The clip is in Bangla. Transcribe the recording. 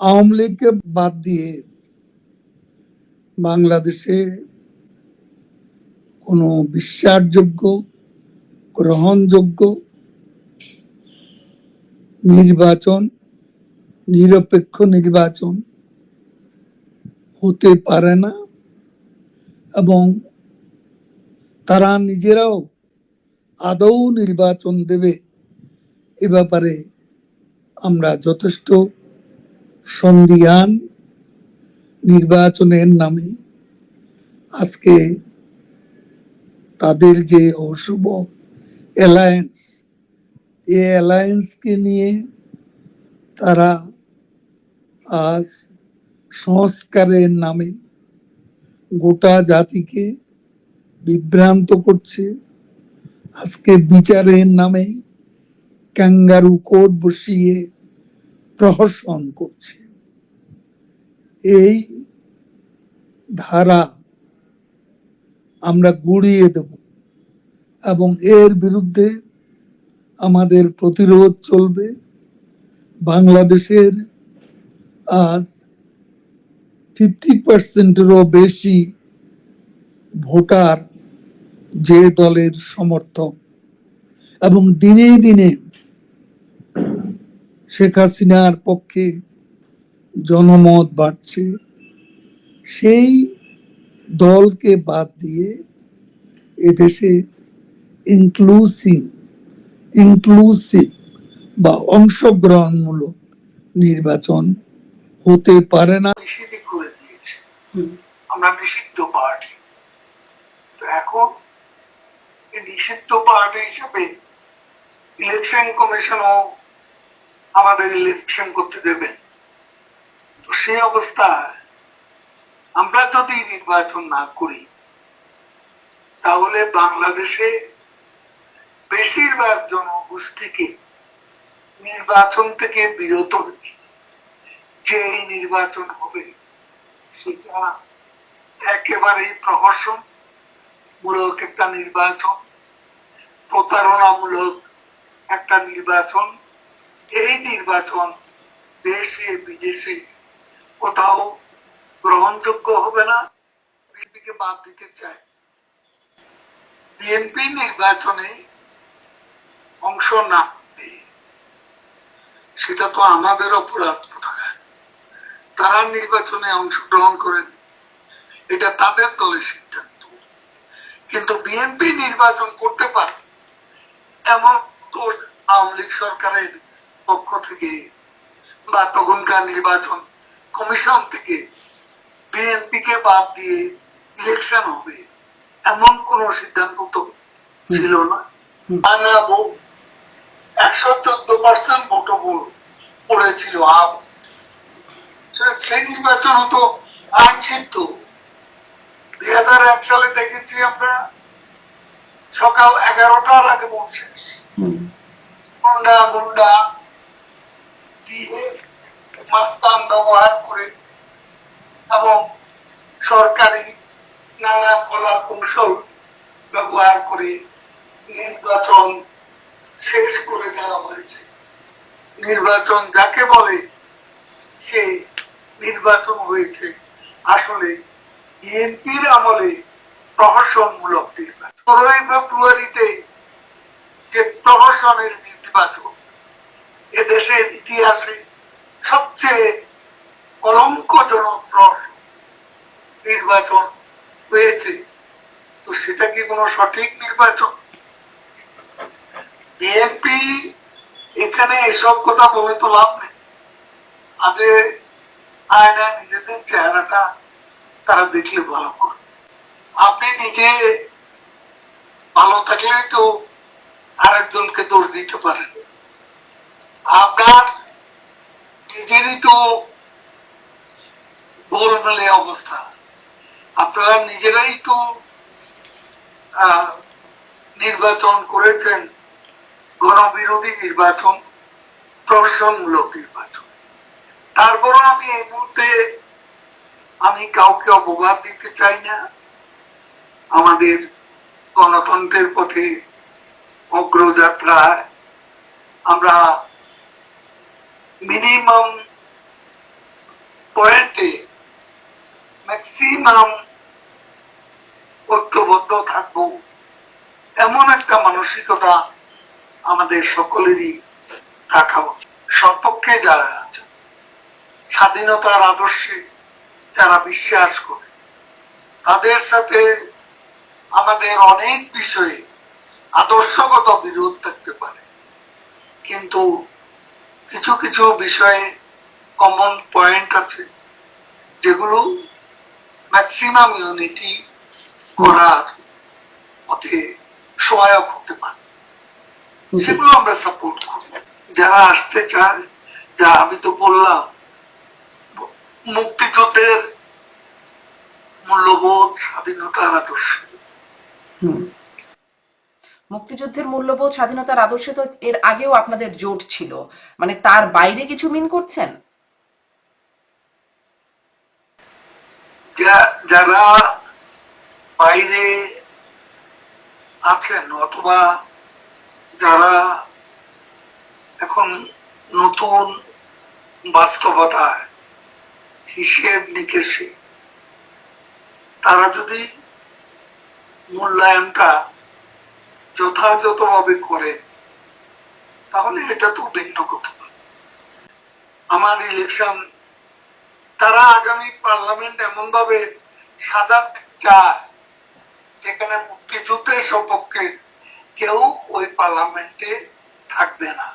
আওয়ামী লীগকে বাদ দিয়ে বাংলাদেশে কোনো বিশ্বাসযোগ্য, গ্রহণযোগ্য, নির্বাচন, নিরপেক্ষ নির্বাচন হতে পারে না এবং তারা নিজেরাও আদৌ নির্বাচন দেবে এ ব্যাপারে আমরা যথেষ্ট সন্দিহান নির্বাচনের নামে আজকে তাদের যে অশুভ অ্যালায়েন্স এ অ্যালায়েন্সকে নিয়ে তারা আজ সংস্কারের নামে গোটা জাতিকে বিভ্রান্ত করছে। আজকে বিচারের নামে ক্যাঙ্গারু কোট বসিয়ে প্রহসন করছে। এই ধারা আমরা গুড়িয়ে দেব এবং এর বিরুদ্ধে আমাদের প্রতিরোধ চলবে। বাংলাদেশের আজ ফিফটি পার্সেন্টেরও বেশি ভোটার যে দলের সমর্থক এবং দিনে দিনে শেখ হাসিনার পক্ষে জনমত বাড়ছে। সেই দলকে বাদ দিয়ে এদেশে ইনক্লুসিভ ইনক্লুসিভ বা অংশগ্রহণমূলক নির্বাচন হতে পারে না। আমরা নিষিদ্ধ পার্টি তো এখন নিষিদ্ধ পার্টি হিসেবে ইলেকশন কমিশনও আমাদের ইলেকশন করতে দেবেন তো সেই অবস্থায় আমরা যদি নির্বাচন না করি, তাহলে বাংলাদেশে বেশিরভাগ জনগোষ্ঠীকে নির্বাচন থেকে বিরত যে নির্বাচন হবে, সেটা একেবারেই প্রহসন মূলক একটা নির্বাচন, প্রতারণামূলক একটা নির্বাচন এই নির্বাচন দেশে, বিদেশে কোথাও গ্রহণযোগ্য হবে না। বিএনপিকে বাদ দিতে চায়। বিএনপি নির্বাচনে অংশ না সেটা তো আমাদের অপরাধ কোথায় তারা নির্বাচনে অংশগ্রহণ করেন। এটা তাদের দলের সিদ্ধান্ত। কিন্তু বিএনপি নির্বাচন করতে পারে এমন তো আওয়ামী লীগ সরকারের পক্ষ থেকে বা তখনকার নির্বাচন কমিশন থেকে বিএনপি কে বাদ দিয়ে ইলেকশন হবে এমন কোন সিদ্ধান্ত তো ছিল না। একশো চোদ্দ পার্সেন্ট ভোট পড়েছিল আপ। সেই নির্বাচন হতো আইনসিদ্ধ। দুই হাজার এক সালে দেখেছি আমরা সকাল এগারোটার আগে শেষ। গুন্ডা গুন্ডা দিয়ে মাস্তান ব্যবহার করে এবং সরকারি নানা কলা কৌশল ব্যবহার করে নির্বাচন শেষ করে দেওয়া হয়েছে। নির্বাচন যাকে বলে, সে নির্বাচন হয়েছে। আসলে বিএনপির আমলে প্রহসনমূলক নির্বাচন। পনেরোই ফেব্রুয়ারিতে যে প্রহসনের নির্বাচন এদেশের ইতিহাসে সবচেয়ে কলঙ্কজনক নির্বাচন হয়েছে। তো সেটা কি কোনো সঠিক নির্বাচন? বিএনপি এখানে এসব কথা বলে তো লাভ নেই। আজে আয়না নিজেদের চেহারাটা তারা দেখলে ভালো করে। আপনি নিজে ভালো থাকলে তো আরেকজনকে দোষ দিতে পারেন। আপনার নিজেরই তো গোলমেলে অবস্থা। আপনারা নিজেরাই তো নির্বাচন করেছেন, গণবিরোধী নির্বাচন প্রহসনমূলক নির্বাচন। তারপরও আমি এই মুহূর্তে আমি কাউকে অপবাদ দিতে চাই না। আমাদের গণতন্ত্রের পথে অগ্রযাত্রায় আমরা মিনিমাম পয়েন্টে ম্যাক্সিমাম ঐক্যবদ্ধ থাকব। এমন একটা মানসিকতা আমাদের সকলেরই থাকা উচিত। সপক্ষে যারা আছে, স্বাধীনতার আদর্শে যারা বিশ্বাস করে, তাদের সাথে আমাদের অনেক বিষয়ে আদর্শগত বিরোধ থাকতে পারে। কিন্তু কিছু কিছু বিষয়ে কমন পয়েন্ট আছে যেগুলো ম্যাক্সিমাম ইউনিটি করার পথে সহায়ক হতে পারে। সেগুলো আমরা সাপোর্ট করি। যারা আসতে চায় যা আমি তো বললাম মুক্তিযুদ্ধের মূল্যবোধ স্বাধীনতার আদর্শ। মুক্তিযুদ্ধের মূল্যবোধ, স্বাধীনতার আদর্শে তো এর আগেও আপনাদের জোট ছিল। মানে তার বাইরে কিছু মিন করছেন? যারা বাইরে আছেন অথবা যারা এখন নতুন বাস্তবতায় হিসেব নিকেশে, তারা যদি মূল্যায়নটা যথাযথভাবে করে, তাহলে এটা তো ভিন্ন কথা। আমার ইলেকশন তারা আগামী পার্লামেন্ট এমন ভাবে সাজাতে চায়, যেখানে মুক্তিযুদ্ধের সপক্ষে কেউ ওই পার্লামেন্টে থাকবে না।